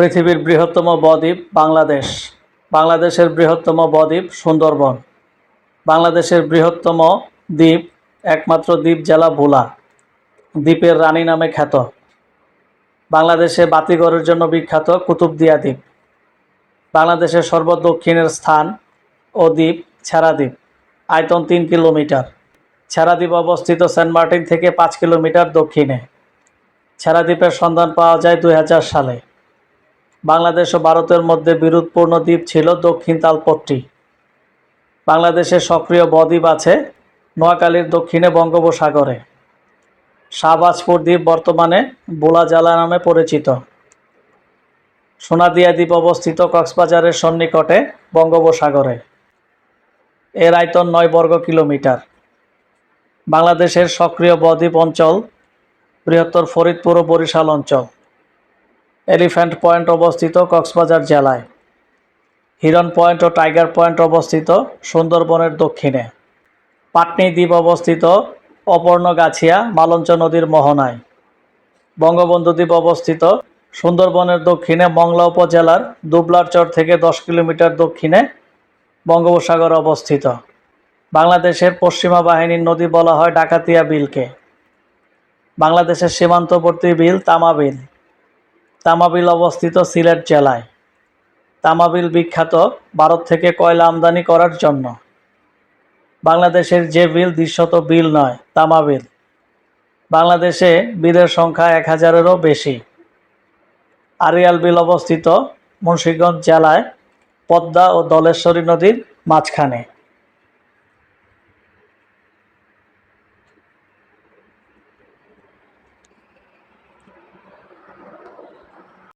পৃথিবীর বৃহত্তম বদ্বীপ বাংলাদেশ। বাংলাদেশের বৃহত্তম বদ্বীপ সুন্দরবন। বাংলাদেশের বৃহত্তম দ্বীপ একমাত্র দ্বীপ জেলা ভোলা। দ্বীপের রানী নামে খ্যাত। বাংলাদেশে বাতিঘরের জন্য বিখ্যাত কুতুবদিয়া দ্বীপ। বাংলাদেশের সর্বদক্ষিণের স্থান ও দ্বীপ ছাড়াদ্বীপ, আয়তন তিন কিলোমিটার। ছাড়াদ্বীপ অবস্থিত সেন্ট মার্টিন থেকে পাঁচ কিলোমিটার দক্ষিণে। ছাড়াদ্বীপের সন্ধান পাওয়া যায় দু হাজার সালে। বাংলাদেশ ও ভারতের মধ্যে বিরোধপূর্ণ দ্বীপ ছিল দক্ষিণ তালপট্টি। বাংলাদেশে সক্রিয় বদ্বীপ আছে নোয়াখালীর দক্ষিণে বঙ্গোপসাগরে। শাহবাজপুর দ্বীপ বর্তমানে বোলা জেলা নামে পরিচিত। সোনাদিয়া দ্বীপ অবস্থিত কক্সবাজারের সন্নিকটে বঙ্গোপসাগরে। এর আয়তন নয় বর্গ কিলোমিটার। বাংলাদেশের সক্রিয় বদ্বীপ অঞ্চল বৃহত্তর ফরিদপুর ও বরিশাল অঞ্চল। এলিফ্যান্ট পয়েন্ট অবস্থিত কক্সবাজার জেলায়। হিরন পয়েন্ট ও টাইগার পয়েন্ট অবস্থিত সুন্দরবনের দক্ষিণে। পাটনি দ্বীপ অবস্থিত অপর্ণগাছিয়া মালঞ্চ নদীর মোহনায়। বঙ্গবন্ধু দ্বীপ অবস্থিত সুন্দরবনের দক্ষিণে মংলা উপজেলার দুবলারচর থেকে দশ কিলোমিটার দক্ষিণে বঙ্গোপসাগর অবস্থিত। বাংলাদেশের পশ্চিমা বাহিনীর নদী বলা হয় ডাকাতিয়া বিলকে। বাংলাদেশের সীমান্তবর্তী বিল তামা বিল। তামাবিল অবস্থিত সিলেট জেলায়। তামাবিল বিখ্যাত ভারত থেকে কয়লা আমদানি করার জন্য। বাংলাদেশের যে বিল দৃশ্যত বিল নয়, তামাবিল। বাংলাদেশে বিলের সংখ্যা এক হাজারেরও বেশি। আরিয়াল বিল অবস্থিত মুন্সিগঞ্জ জেলায় পদ্মা ও দলেশ্বরী নদীর মাঝখানে।